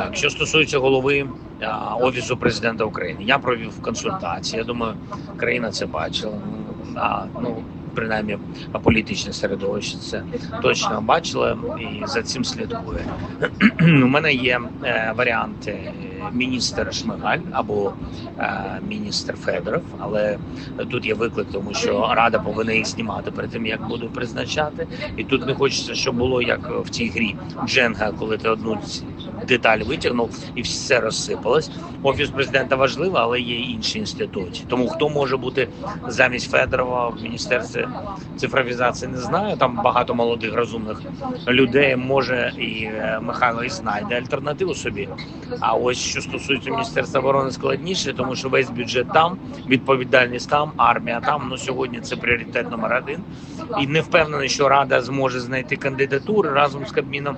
Так, що стосується голови а, офісу президента України, я провів консультації. Я думаю, країна це бачила. А, ну принаймні політичне середовище це точно бачила і за цим слідкує. У мене є е, варіанти міністр Шмигаль або е, міністр Федоров, але тут є виклик, тому що рада повинна їх знімати перед тим, як буду призначати. І тут не хочеться, щоб було як в цій грі Дженга, коли ти одну деталь витягнув і все розсипалось. Офіс президента важливий, але є інші інституції. Тому хто може бути замість Федорова в міністерстві цифровізації, не знаю. Там багато молодих розумних людей. Може і е, Михайло і знайде альтернативу собі. А ось що стосується міністерства оборони, складніше, тому що весь бюджет там, відповідальність там, армія там. Ну сьогодні це пріоритет номер один. І не впевнений, що рада зможе знайти кандидатури разом з Кабміном.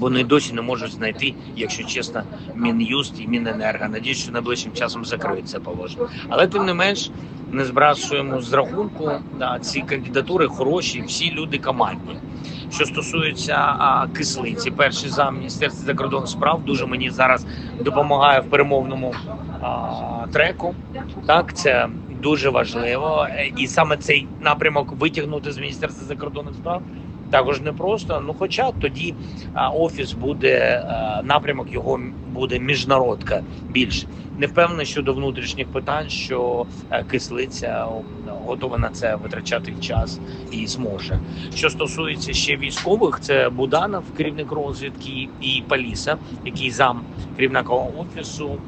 Вони досі не можуть знайти, якщо чесно, мін'юст і міненерго. Надіюсь, що найближчим часом закриють положення. Але тим не менш не збрасуємо з рахунку да, ці кандидатури хороші, всі люди командні. Що стосується а, кислиці, перший зам міністерства закордонних справ дуже мені зараз допомагає в перемовному а, треку. Так, це дуже важливо, Е, і саме цей напрямок витягнути з міністерства закордонних справ також непросто. Ну, хоча тоді офіс буде напрямок його буде міжнародка більш не впевнений щодо внутрішніх питань, що кислиця готова на це витрачати час і зможе. Що стосується ще військових, це Буданов, керівник розвідки, і Паліса, який зам керівника офісу.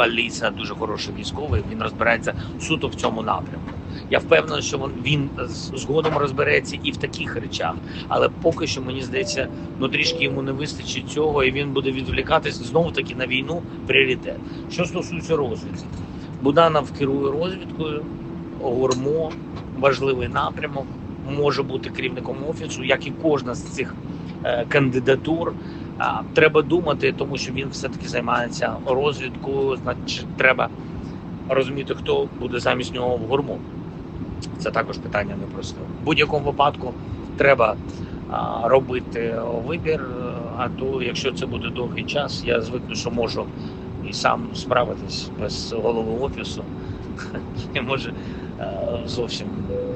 Паліса дуже хороший військовий. Він розбирається суто в цьому напрямку. Я впевнений, що він, згодом розбереться і в таких речах, але поки що мені здається, ну трішки йому не вистачить цього, і він буде відволікатись знову таки на війну. Пріоритет. Що стосується розвідки, Буданов керує розвідкою, Гурмо важливий напрямок, може бути керівником офісу, як і кожна з цих е, кандидатур. Треба думати, тому що він все таки займається розвідкою. Значить, треба розуміти, хто буде замість нього в гурму. Це також питання непросте. В будь-якому випадку треба робити вибір. А то, якщо це буде довгий час, я звикну, що можу і сам справитись без голови офісу. І може зовсім е,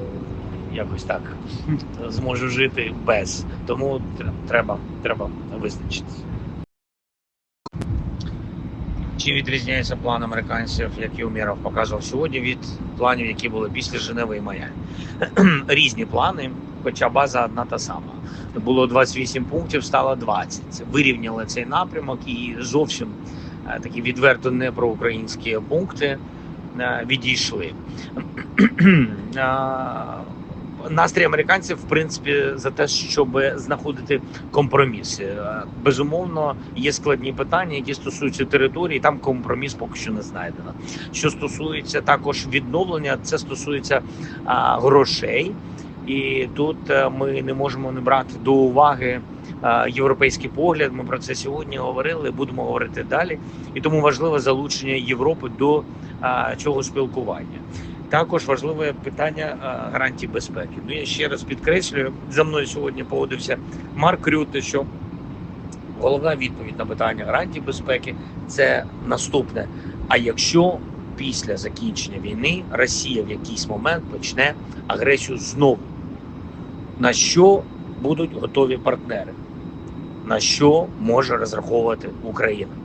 якось так зможу жити без. Тому треба, треба визначитися. Чи відрізняється план американців, який Умєров показував сьогодні, від планів, які були після Женеви і Майамі? Різні плани, хоча база одна та сама. Було 28 пунктів, стало 20. Вирівняли цей напрямок і зовсім е, такі відверто не проукраїнські пункти е, відійшли. Настрій американців, в принципі, за те, щоб знаходити компроміси. Безумовно, є складні питання, які стосуються території. Там компроміс поки що не знайдено. Що стосується також відновлення, це стосується а, грошей, і тут е, ми не можемо не брати до уваги європейський погляд. Ми про це сьогодні говорили, будемо говорити далі. І тому важливе залучення Європи до е, цього спілкування. Також важливе питання гарантій безпеки. Ну я ще раз підкреслюю, за мною сьогодні погодився Марк Рюте, що головна відповідь на питання гарантій безпеки це наступне. А якщо після закінчення війни Росія в якийсь момент почне агресію знову, на що будуть готові партнери? На що може розраховувати Україна?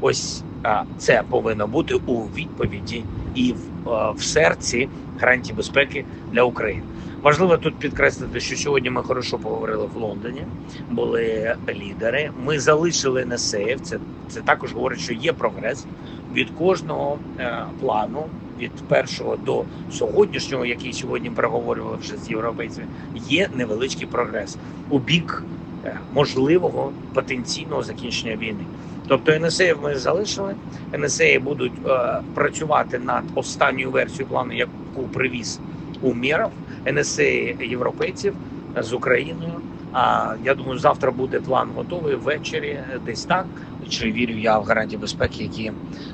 Ось а, це повинно бути у відповіді і в, в серці гарантій безпеки для України. Важливо тут підкреслити, що сьогодні ми хорошо поговорили в Лондоні. Були лідери. Ми залишили НСЕїв. Це це також говорить, що є прогрес від кожного е, плану, від першого до сьогоднішнього, який сьогодні проговорювали вже з європейцями. Є невеличкий прогрес у бік е, можливого потенційного закінчення війни. Тобто НСЕїв ми залишили. НСЕї будуть е, працювати над останньою версією плану, яку привіз Умєров. НСЕ європейців з Україною. А я думаю, завтра буде план готовий ввечері, десь так. Чи вірю я в гарантії безпеки, які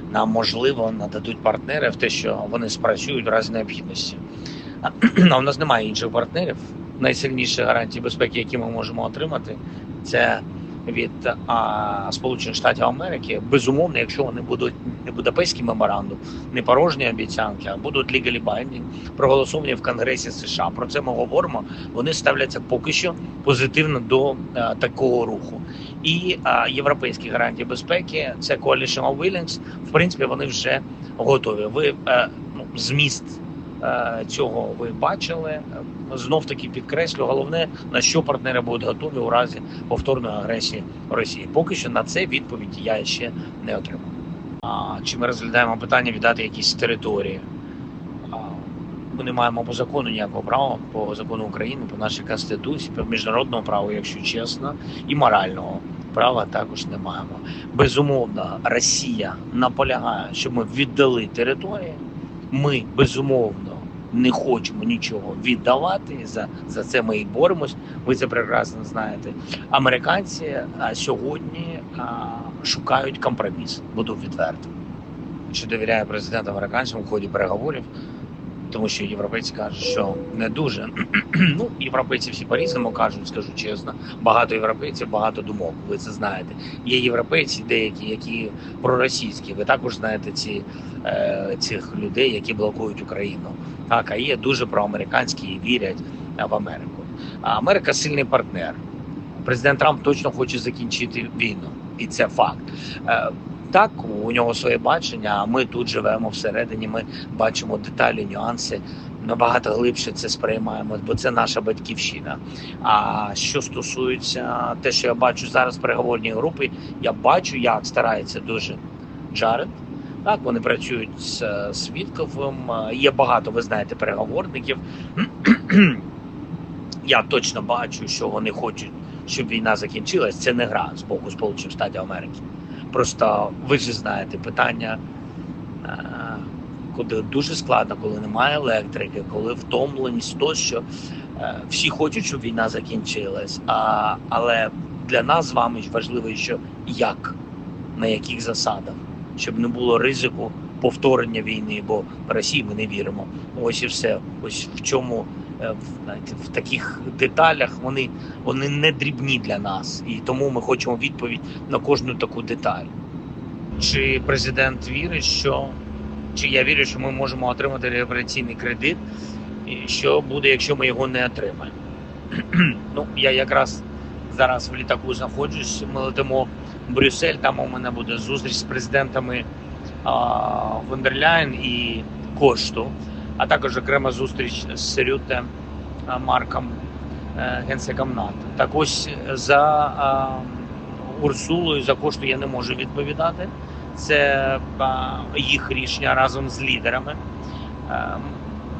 нам можливо нададуть партнери в те, що вони спрацюють в разі необхідності. А у нас немає інших партнерів. Найсильніші гарантії безпеки, які ми можемо отримати, це від а, Сполучених Штатів Америки. Безумовно, якщо вони будуть не Будапештський меморандум, не порожні обіцянки, а будуть legally binding, проголосовані в Конгресі США. Про це ми говоримо. Вони ставляться поки що позитивно до а, такого руху. І а, європейські гарантії безпеки, це Coalition of Willing, в принципі, вони вже готові. Ви е, ну, зміст е, цього ви бачили. Знов таки підкреслю, головне на що партнери будуть готові у разі повторної агресії Росії. Поки що на це відповіді я ще не отримав. А чи ми розглядаємо питання віддати якісь території? Ми не маємо по закону ніякого права по закону України, по нашій конституції, по міжнародному праву, якщо чесно, і морального права також не маємо. Безумовно, Росія наполягає, щоб ми віддали території. Ми безумовно не хочемо нічого віддавати. За, за це ми і боремось. Ви це прекрасно знаєте. Американці а, сьогодні а, шукають компроміс. Буду відвертим. Чи довіряє президент американцям у ході переговорів? Тому що європейці кажуть, що не дуже. ну, європейці всі по-різному кажуть, скажу чесно. Багато європейців, багато думок. Ви це знаєте. Є європейці, деякі, які проросійські. Ви також знаєте ці, е, цих людей, які блокують Україну. Так, а є дуже проамериканські і вірять е, в Америку. А Америка сильний партнер. Президент Трамп точно хоче закінчити війну, і це факт. Е, так, у нього своє бачення. А ми тут живемо всередині. Ми бачимо деталі, нюанси. Набагато глибше це сприймаємо, бо це наша батьківщина. А що стосується те, що я бачу зараз в переговорній групи, я бачу, як старається дуже Джаред. Так, вони працюють з е, Свідковим. Е, Є багато, ви знаєте, переговорників. Я точно бачу, що вони хочуть, щоб війна закінчилась. Це не гра з боку Сполучених Штатів Америки. Просто ви ж знаєте питання, е, куди дуже складно, коли немає електрики, коли втомленість тощо. Е, Всі хочуть, щоб війна закінчилась. А, але для нас з вами важливо, що як, на яких засадах, щоб не було ризику повторення війни, бо Росії ми не віримо. Ось і все. Ось в чому знаєте, в таких деталях вони, вони не дрібні для нас, і тому ми хочемо відповідь на кожну таку деталь. Чи президент вірить, що чи я вірю, що ми можемо отримати репараційний кредит, і що буде, якщо ми його не отримаємо? ну, я якраз зараз в літаку знаходжусь. Ми летимо в Брюссель, там у мене буде зустріч з президентами а, Вондерляєн і Кошту, а також окрема зустріч з Серютем Марком е, генсеком НАТО. Так ось за Урсулою за кошту я не можу відповідати. Це їх рішення разом з лідерами. Ем,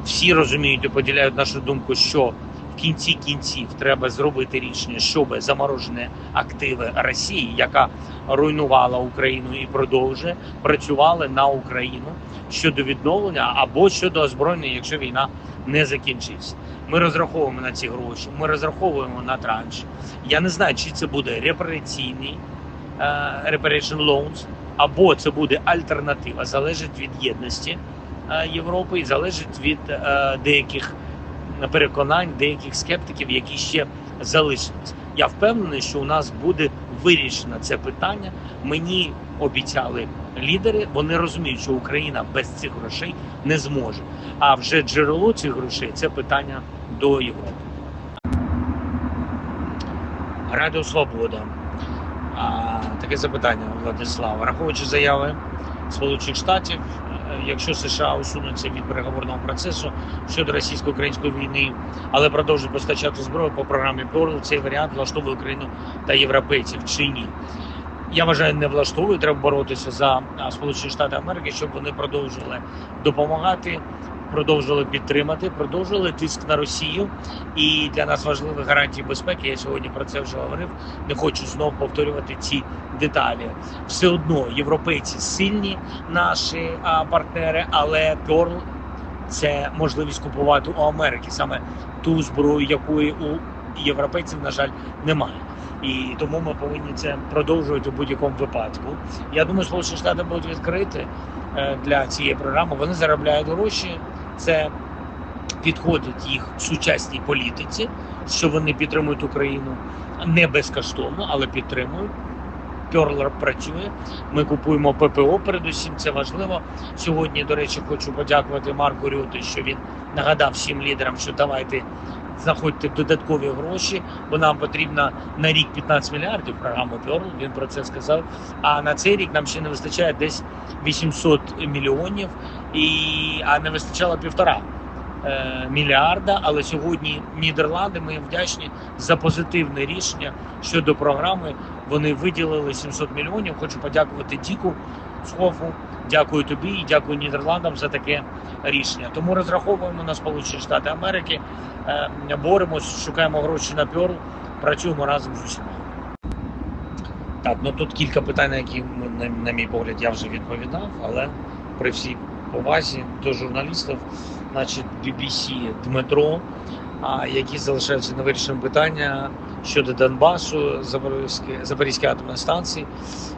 Всі розуміють і поділяють нашу думку, що в кінці кінців треба зробити рішення, щоб заморожені активи Росії, яка руйнувала Україну і продовжує працювали на Україну щодо відновлення або щодо озброєння, якщо війна не закінчиться. Ми розраховуємо на ці гроші. Ми розраховуємо на транш. Я не знаю, чи це буде репараційний е, reparation loans, або це буде альтернатива. Залежить від єдності е, Європи і залежить від е, деяких переконань, деяких скептиків, які ще залишились. Я впевнений, що у нас буде вирішено це питання. Мені обіцяли лідери. Вони розуміють, що Україна без цих грошей не зможе. А вже джерело цих грошей це питання до Європи. Радіо Свобода. Таке запитання, Владислав. Враховуючи заяви Сполучених Штатів, якщо США усунуться від переговорного процесу щодо російсько-української війни, але продовжують постачати зброю по програмі Pearl, цей варіант влаштовує Україну та європейців чи ні? Я вважаю, не влаштовує. Треба боротися за Сполучені Штати Америки, щоб вони продовжували допомагати, продовжували підтримати, продовжували тиск на Росію. І для нас важливі гарантії безпеки. Я сьогодні про це вже говорив. Не хочу знову повторювати ці деталі. Все одно європейці сильні наші а, партнери, але Pearl – це можливість купувати у Америки саме ту зброю, якої у європейців, на жаль, немає. І тому ми повинні це продовжувати у будь-якому випадку. Я думаю, Сполучені Штати будуть відкриті е, для цієї програми. Вони заробляють гроші. Це підходить їх сучасній політиці, що вони підтримують Україну не безкоштовно, але підтримують. Перлер працює. Ми купуємо ППО. Передусім, це важливо. Сьогодні, до речі, хочу подякувати Марку Рюти, що він нагадав всім лідерам, що давайте знаходьте додаткові гроші, бо нам потрібно на рік 15 мільярдів програму Перл. Він про це сказав. А на цей рік нам ще не вистачає десь 800 мільйонів, і а не вистачало півтора е, мільярда. Але сьогодні Нідерланди ми їм вдячні за позитивне рішення щодо програми. Вони виділили 700 мільйонів. Хочу подякувати Діку Схофу. Дякую тобі і дякую Нідерландам за таке рішення. Тому розраховуємо на Сполучені Штати Америки, е, боремось, шукаємо гроші на Перл, працюємо разом з усіма. Так, ну тут кілька питань, на які на, мій погляд, я вже відповідав, але при всій повазі до журналістів, значить, BBC Дмитро, які залишаються невирішеним питання щодо Донбасу, Запорізької, атомної станції,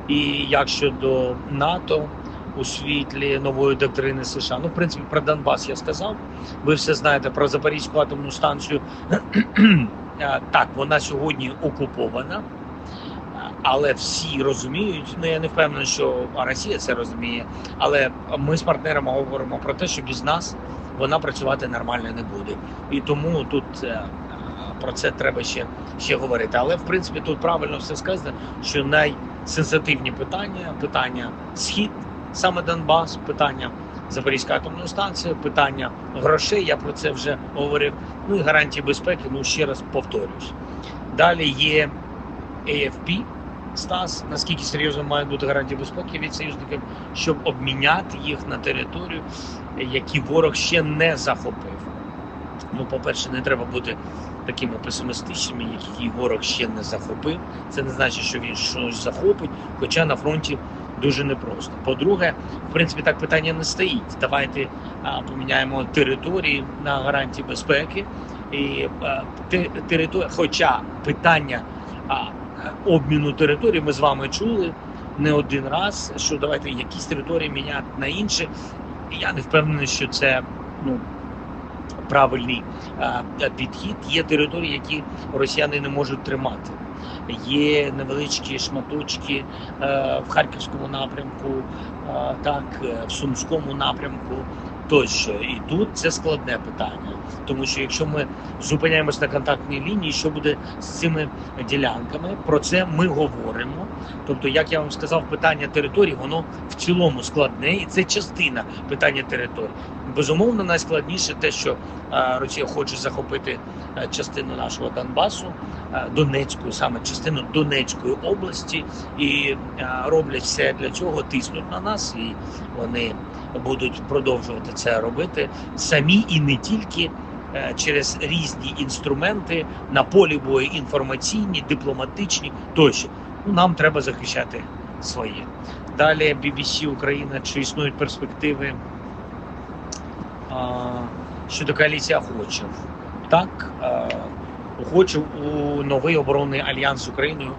і як щодо НАТО у світлі нової доктрини США. Ну, в принципі, про Донбас я сказав. Ви все знаєте про Запорізьку атомну станцію. Так, вона сьогодні окупована. Але всі розуміють, ну я не впевнений, що Росія це розуміє. Але ми з партнерами говоримо про те, що без нас вона працювати нормально не буде. І тому тут е, про це треба ще, ще говорити. Але в принципі тут правильно все сказано, що найсенситивні питання питання схід, саме Донбас, питання Запорізька атомної станції, питання грошей. Я про це вже говорив. Ну і гарантії безпеки. Ну ще раз повторюсь. Далі є AFP, Стас, наскільки серйозно мають бути гарантії безпеки від союзників, щоб обміняти їх на територію, які ворог ще не захопив. Ну, по-перше, не треба бути такими песимістичними, які ворог ще не захопив. Це не значить, що він щось захопить, хоча на фронті дуже непросто. По-друге, в принципі, так питання не стоїть. Давайте а, поміняємо території на гарантії безпеки. І а, те- територія, хоча питання а, обміну територій ми з вами чули не один раз, що давайте якісь території міняти на інші. Я не впевнений, що це ну правильний підхід. Є території, які росіяни не можуть тримати. Є невеличкі шматочки е, в Харківському напрямку, е, так е, в Сумському напрямку. Тощо і тут це складне питання, тому що якщо ми зупиняємось на контактній лінії, що буде з цими ділянками? Про це ми говоримо. Тобто, як я вам сказав, питання території воно в цілому складне, і це частина питання території. Безумовно, найскладніше те, що е, Росія хоче захопити е, частину нашого Донбасу, е, Донецької, саме частину Донецької області, і роблять все для цього, тиснуть на нас, і вони будуть продовжувати це робити самі і не тільки е, через різні інструменти на полі бою інформаційні, дипломатичні тощо. Ну, нам треба захищати своє. Далі BBC Україна, чи існують перспективи а, щодо коаліції охочих? Так, а, охочів у новий оборонний альянс з Україною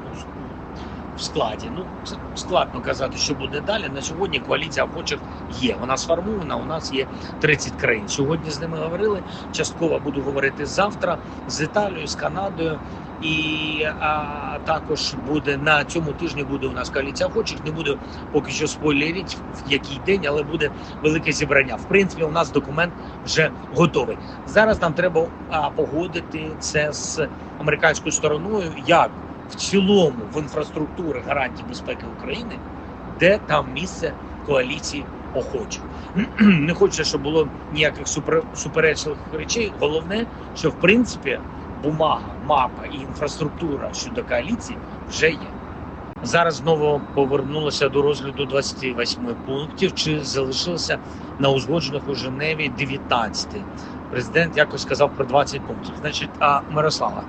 в складі. Ну, це складно казати, що буде далі. На сьогодні коаліція охочих є. Вона сформована. У нас є 30 країн. Сьогодні з ними говорили. Частково буду говорити завтра з Італією, з Канадою. І а, також буде на цьому тижні буде у нас коаліція охочих. Не буду поки що спойлерити, в який день, але буде велике зібрання. В принципі, у нас документ вже готовий. Зараз нам треба а, погодити це з американською стороною, як в цілому в інфраструктури гарантій безпеки України, де там місце коаліції охочих. Не хочеться, щоб було ніяких супер, суперечливих речей. Головне, що в принципі бумага, мапа і інфраструктура щодо коаліції вже є. Зараз знову повернулося до розгляду 28 пунктів. Чи залишилося на узгоджених у Женеві 19? Президент якось сказав про 20 пунктів. Значить, а Мирослава,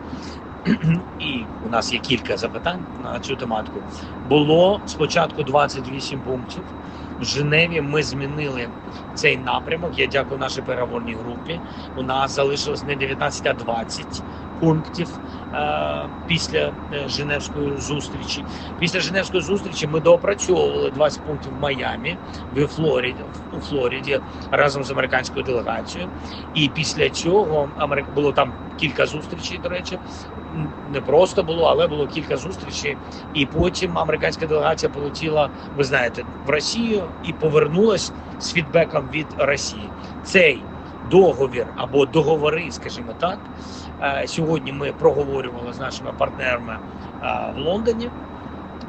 і у нас є кілька запитань на цю тематику. Було спочатку 28 пунктів. В Женеві ми змінили цей напрямок. Я дякую нашій переговорній групі. У нас залишилось не 19, а 20 пунктів е, після е, Женевської зустрічі. Після Женевської зустрічі ми доопрацьовували 20 пунктів в Майамі, в Флориді, у Флориді разом з американською делегацією. І після цього було там кілька зустрічей. До речі, не просто було, але було кілька зустрічей. І потім американська делегація полетіла, ви знаєте, в Росію і повернулась з фідбеком від Росії. Цей договір або договори, скажімо так. е, Сьогодні ми проговорювали з нашими партнерами е, в Лондоні.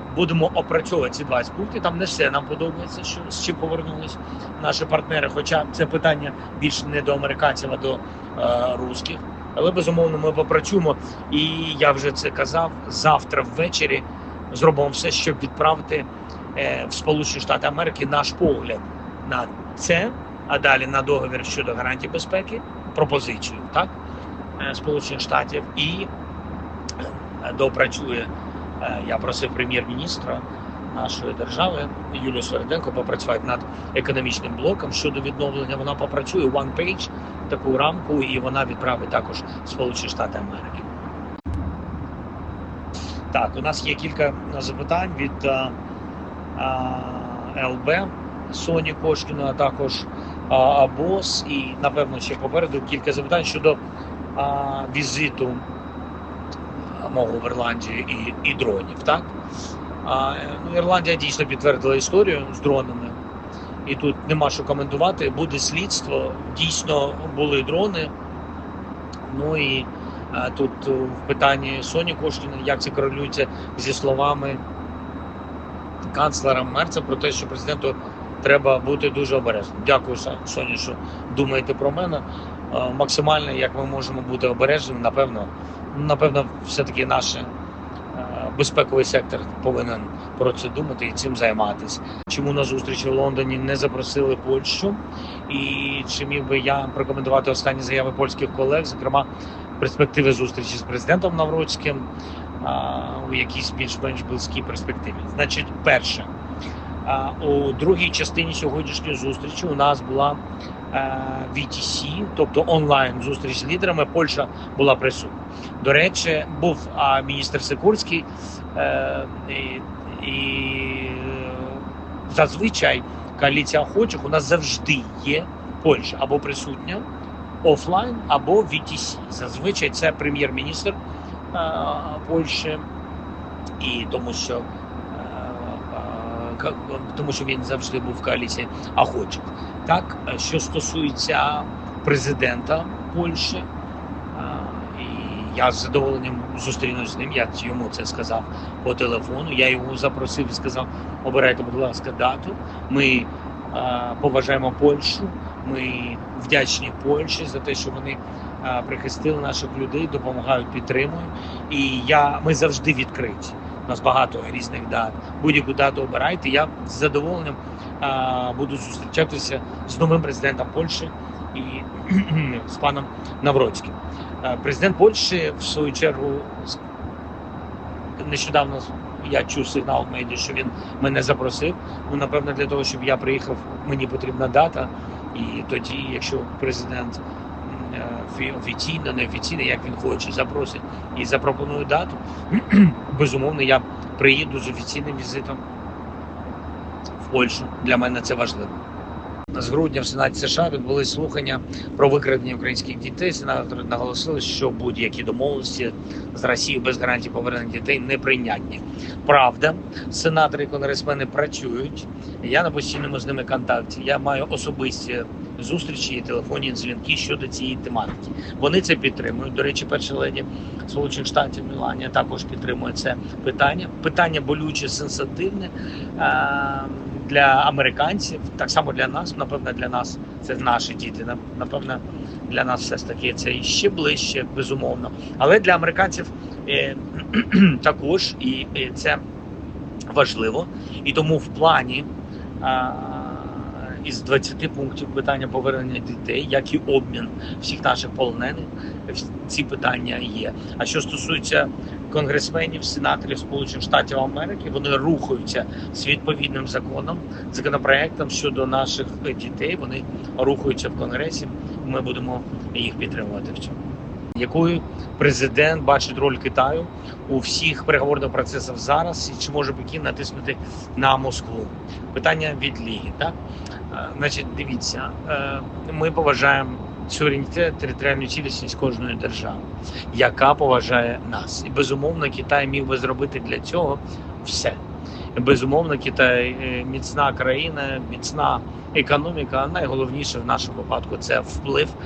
Будемо опрацьовувати ці 20 пунктів. Там не все нам подобається, що з чим повернулись наші партнери. Хоча це питання більше не до американців, а до е, русських. Але безумовно ми попрацюємо. І я вже це казав. Завтра ввечері зробимо все, щоб відправити е, в Сполучені Штати Америки наш погляд на це, а далі на договір щодо гарантій безпеки, пропозицію так е, Сполучених Штатів і е, доопрацює. е, Я просив прем'єр-міністра нашої держави Юлію Сверденко попрацювати над економічним блоком щодо відновлення. Вона попрацює one page, таку рамку, і вона відправить також Сполучені Штати Америки. Так, у нас є кілька запитань від а, а, ЛБ Соні Кошкіна, а також АБОС. І напевно ще попереду кілька запитань щодо а, візиту мого в Ірландію і, і дронів. Так? А, ну, Ірландія дійсно підтвердила історію з дронами. І тут нема що коментувати. Буде слідство. Дійсно були дрони. Ну і а, тут е, в питанні Соні Кошкіна, як це корелюється зі словами канцлера Мерца про те, що президенту треба бути дуже обережним. Дякую, Соні, що думаєте про мене. Е, Максимально, як ми можемо бути обережними, напевно, напевно, все-таки наш е, безпековий сектор повинен про це думати і цим займатися. Чому на зустрічі в Лондоні не запросили Польщу? І чи міг би я прокоментувати останні заяви польських колег, зокрема перспективи зустрічі з президентом Навроцьким у якійсь більш-менш близькій перспективі? Значить, перше, у другій частині сьогоднішньої зустрічі у нас була е, VTC, тобто онлайн зустріч з лідерами. Польща була присутня. До речі, був міністр Сикурський, е, і, і зазвичай коаліція охочих у нас завжди є Польща або присутня офлайн, або VTC. Зазвичай це прем'єр-міністр е, Польщі, і тому що. Тому що він завжди був в коаліції охочих. Так, е, що стосується президента Польщі, е, я з задоволенням зустрінусь з ним. Я йому це сказав по телефону. Я його запросив і сказав: обирайте, будь ласка, дату. Ми е, поважаємо Польщу. Ми вдячні Польщі за те, що вони прихистили наших людей, допомагають, підтримують. І я ми завжди відкриті. У нас багато різних дат. Будь-яку дату обирайте. Я з задоволенням а, буду зустрічатися з новим президентом Польщі і з паном Навроцьким. Президент Польщі, в свою чергу, нещодавно я чув сигнал в медіа, що він мене запросив. Ну, напевно, для того, щоб я приїхав, мені потрібна дата. І тоді, якщо президент офіційно, неофіційно, як він хоче, запросить і запропонує дату, безумовно, я приїду з офіційним візитом в Польщу. Для мене це важливо. З грудня в Сенаті США відбулись слухання про викрадення українських дітей. Сенатори наголосили, що будь-які домовленості з Росією без гарантії повернення дітей неприйнятні. Правда, сенатори і конгресмени працюють. Я на постійному з ними контакті. Я маю особисті зустрічі і телефонні дзвінки щодо цієї тематики. Вони це підтримують. До речі, перша леді Сполучених Штатів Міланія також підтримує це питання. Питання болюче, сенситивне е, для американців, так само для нас. Напевно, для нас це наші діти. Напевно, для нас все ж таки це ще ближче, безумовно. Але для американців е, також і, це важливо. І тому в плані. Із 20 пунктів питання повернення дітей, як і обмін всіх наших полонених, ці питання є. А що стосується конгресменів, сенаторів Сполучених Штатів Америки, вони рухаються з відповідним законом, законопроектом щодо наших дітей. Вони рухаються в конгресі. Ми будемо їх підтримувати в цьому. Якою президент бачить роль Китаю у всіх переговорних процесах зараз, і чи може Пекін натиснути на Москву? Питання від Ліги. Так значить, дивіться, е, ми поважаємо суверенітет, територіальну цілісність кожної держави, яка поважає нас, і безумовно Китай міг би зробити для цього все. Безумовно, Китай е, міцна країна, міцна економіка. А найголовніше в нашому випадку це вплив,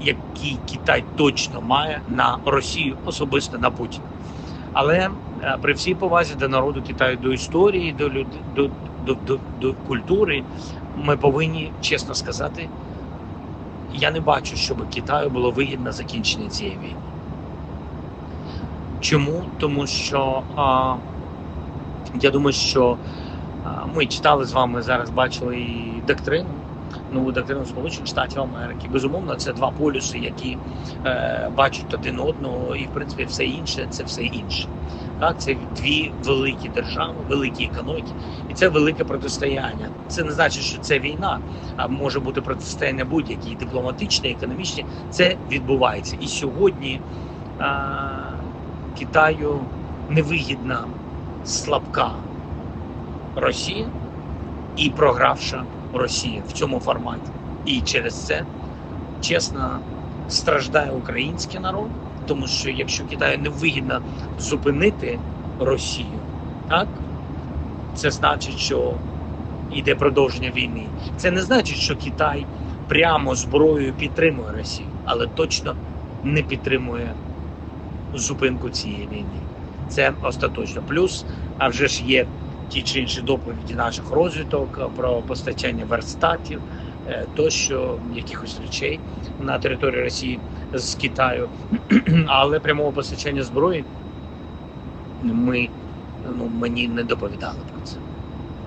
який Китай точно має на Росію, особисто на Путіна. Але е, при всій повазі до народу Китаю, до історії, до люд... до, до, до, до культури, ми повинні чесно сказати. Я не бачу, щоб Китаю було вигідно закінчення цієї війни. Чому? Тому що а, я думаю, що а, ми читали з вами зараз, бачили і доктрину, нову доктрину Сполучених Штатів Америки. Безумовно, це два полюси, які е, бачать один одного, і в принципі все інше це все інше. Так, це дві великі держави, великі економіки, і це велике протистояння. Це не значить, що це війна, а може бути протистояння будь-які дипломатичні, економічні. Це відбувається. І сьогодні а, Китаю невигідна слабка Росія і програвша Росія в цьому форматі. І через це чесно страждає український народ, тому що якщо Китаю не вигідно зупинити Росію, так це значить, що йде продовження війни. Це не значить, що Китай прямо зброєю підтримує Росію, але точно не підтримує зупинку цієї війни. Це остаточно. Плюс, а вже ж є ті чи інші доповіді наших розвиток про постачання верстатів, тощо якихось речей на території Росії з Китаю, але прямого постачання зброї ми ну мені не доповідали про це.